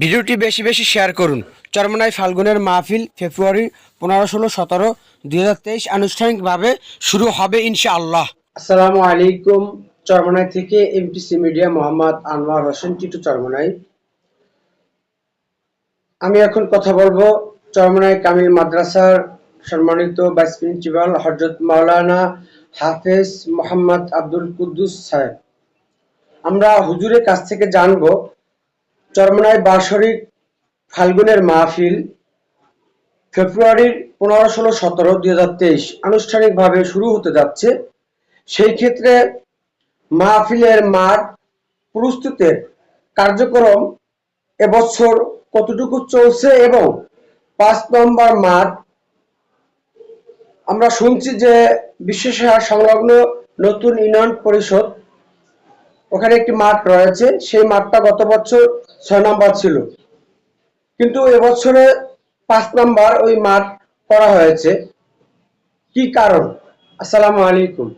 ভিডিওটি বেশি বেশি শেয়ার করুন। চরমনাই ফাল্গুনের মাহফিল ফেব্রুয়ারি পনেরো, ষোলো, সতেরো, দুই হাজার তেইশ আনুষ্ঠানিকভাবে শুরু হবে ইনশাআল্লাহ। আসসালামু আলাইকুম, চরমনাই থেকে এমটিসি মিডিয়া মোহাম্মদ আনোয়ার হোসেন টিটু চরমনাই। আমি এখন কথা বলব চরমনাই কামিল মাদ্রাসার সম্মানিত ভাইস প্রিন্সিপাল হজরত মাওলানা হাফেজ মোহাম্মদ আব্দুল কুদ্দুস সাহেব। আমরা হুজুরের কাছ থেকে জানব চরমনায় বার্ষরিক ফাল্গুনের মাহফিল, ফেব্রুয়ারির পনেরো, ষোলো, সতেরো, দুই হাজার তেইশ আনুষ্ঠানিকভাবে শুরু হতে যাচ্ছে। সেই ক্ষেত্রে মাহফিলের মাঠ প্রস্তুতের কার্যক্রম এবছর কতটুকু চলছে এবং পাঁচ নম্বর মাঠ, আমরা শুনছি যে বিশ্বসাহার সংলগ্ন নতুন ইউনিয়ন পরিষদ ওখানে একটি মাঠ রয়েছে। সেই মাঠটা গত বছর ছয় নম্বর ছিল। কিন্তু এবছরে পাঁচ নম্বর ওই মাঠ করা হয়েছে। কি কারণ? আসসালামু আলাইকুম।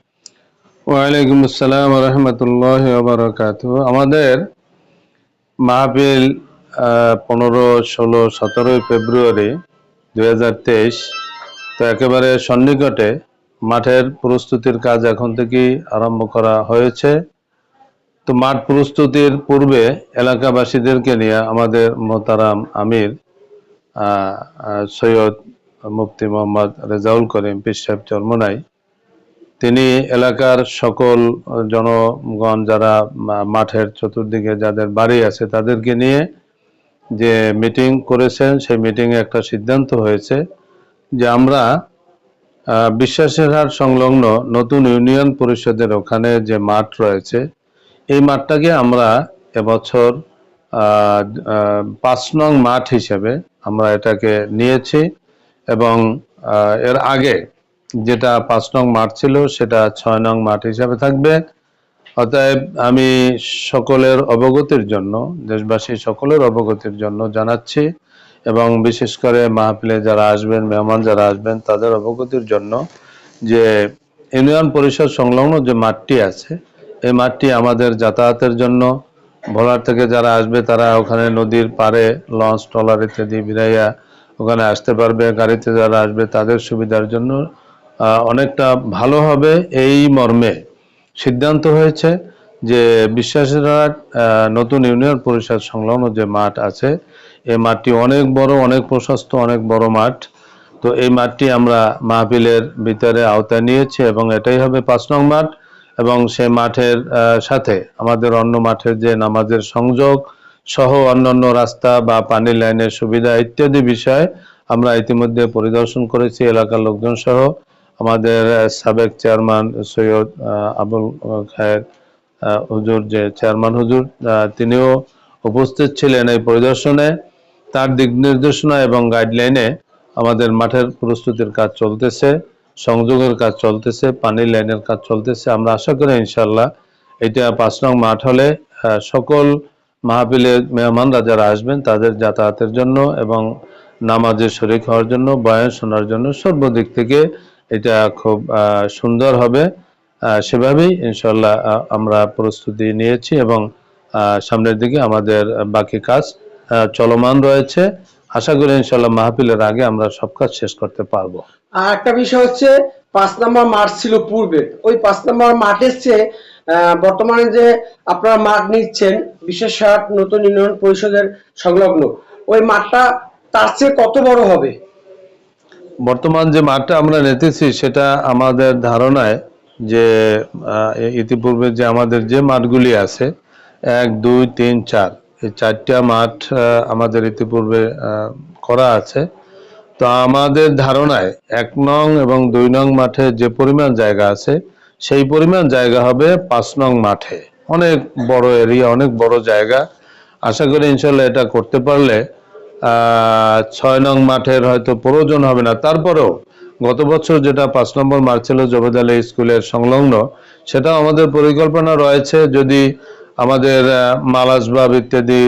ওয়ালাইকুম আসসালাম রহমতুল্লাহ বারকাত আমাদের মাহফিল পনেরো, ষোলো, সতেরোই ফেব্রুয়ারি দুই তো একেবারে সন্নিকটে মাঠের প্রস্তুতির কাজ এখন থেকেই আরম্ভ করা হয়েছে। তো মাঠ প্রস্তুতির পূর্বে এলাকাবাসীদেরকে নিয়ে আমাদের মোতারাম আমির সৈয়দ মুফতি মোহাম্মদ রেজাউল করিম, পীর সাহেব চরমনাই, তিনি এলাকার সকল জনগণ যারা মাঠের চতুর্দিকে যাদের বাড়ি আছে তাদেরকে নিয়ে যে মিটিং করেছেন, সেই মিটিংয়ে একটা সিদ্ধান্ত হয়েছে যে আমরা বিশ্বাসের হাট সংলগ্ন নতুন ইউনিয়ন পরিষদের ওখানে যে মাঠ রয়েছে এই মাঠটাকে আমরা এবছর পাঁচ নং মাঠ হিসেবে আমরা এটাকে নিয়েছি এবং এর আগে যেটা পাঁচ নং মাঠ ছিল সেটা ছয় নং মাঠ হিসাবে থাকবে। অতএব আমি সকলের অবগতির জন্য, দেশবাসী সকলের অবগতির জন্য জানাচ্ছি এবং বিশেষ করে মাহফিলে যারা আসবেন, মেহমান যারা আসবেন, তাদের অবগতির জন্য যে ইউনিয়ন পরিষদ সংলগ্ন যে মাঠটি আছে এই মাঠটি আমাদের যাতায়াতের জন্য। ভোলার থেকে যারা আসবে, তারা ওখানে নদীর পারে লঞ্চ, ট্রলার ইত্যাদি বিরাইয়া ওখানে আসতে পারবে। গাড়িতে যারা আসবে, তাদের সুবিধার জন্য অনেকটা ভালো হবে এই মর্মে। সিদ্ধান্ত হয়েছে যে বিশ্বাসের নতুন ইউনিয়ন পরিষদ সংলগ্ন যে মাঠ আছে এই মাঠটি অনেক বড়, অনেক প্রশস্ত, অনেক বড় মাঠ। তো এই মাঠটি আমরা মাহফিলের ভিতরে আওতায় নিয়েছি এবং এটাই হবে পাঁচ নং মাঠ। এবং সে মাঠের সাথে আমাদের অন্য মাঠের যে নামাজের সংযোগ সহ অন্যান্য রাস্তা বা পানি লাইনের সুবিধা ইত্যাদি বিষয়ে আমরা ইতিমধ্যে পরিদর্শন করেছি। এলাকার লোকজন সহ আমাদের সাবেক চেয়ারম্যান সৈয়দ আবুল খায়ের হুজুর, যে চেয়ারম্যান হুজুর তিনিও উপস্থিত ছিলেন এই পরিদর্শনে। তার দিক নির্দেশনা এবং গাইডলাইনে আমাদের মাঠের প্রস্তুতির কাজ চলতেছে। সংযোগের কাজ চলতেছে পানি লাইনের কাজ চলতেছে। আমরা আশা করি ইনশাল্লাহ এটা পাঁচ নং মাঠ হলে সকল মাহফিলের মেহমানরা যারা আসবেন তাদের যাতায়াতের জন্য এবং নামাজে শরিক হওয়ার জন্য, বয়ান শোনার জন্য সর্বদিক থেকে এটা খুব সুন্দর হবে। সেভাবেই ইনশাল্লাহ আমরা প্রস্তুতি নিয়েছি এবং সামনের দিকে আমাদের বাকি কাজ চলমান রয়েছে। আশা করি ইনশাল্লাহ মাহফিলের আগে আমরা সব কাজ শেষ করতে পারব। আর একটা বিষয় হচ্ছে, পাঁচ নম্বর মাঠ ছিল পূর্বে ওই পাঁচ নম্বর মাঠের চেয়ে বর্তমানে যে আপনারা মাঠ নিচ্ছেন, বিশেষ হাট, নতুন ইউনিয়ন পরিষদের সংলগ্ন, ওই মাঠটা তার চেয়ে কত বড় হবে? বর্তমান যে মাঠটা আমরা নিতেছি, সেটা আমাদের ধারণায় যে ইতিপূর্বে যে আমাদের যে মাঠগুলি আছে, এক, দুই, তিন, চার, এই চারটা মাঠ আমাদের ইতিপূর্বে করা আছে। তো আমাদের ধারণায় এক নং এবং দুই নং মাঠে যে পরিমাণ জায়গা আছে সেই পরিমাণ জায়গা হবে পাঁচ নং মাঠে। অনেক বড় এরিয়া অনেক বড় জায়গা। আশা করি ইনশাল্লাহ এটা করতে পারলে ছয় নং মাঠের হয়তো প্রয়োজন হবে না। তারপরেও গত বছর যেটা পাঁচ নম্বর মাঠ ছিল জবেদ আলী স্কুলের সংলগ্ন সেটাও আমাদের পরিকল্পনা রয়েছে যদি আমাদের আহ, মাল ইত্যাদি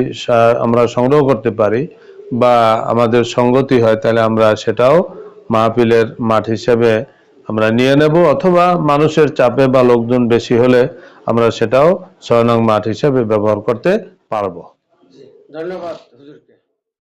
আমরা সংগ্রহ করতে পারি। বা আমাদের সঙ্গতি হয়, তাহলে আমরা সেটাও মাহফিলের মাঠ হিসেবে আমরা নিয়ে নেব। অথবা মানুষের চাপে বা লোকজন বেশি হলে আমরা সেটাও ছয় মাঠ হিসেবে ব্যবহার করতে পারব। ধন্যবাদ।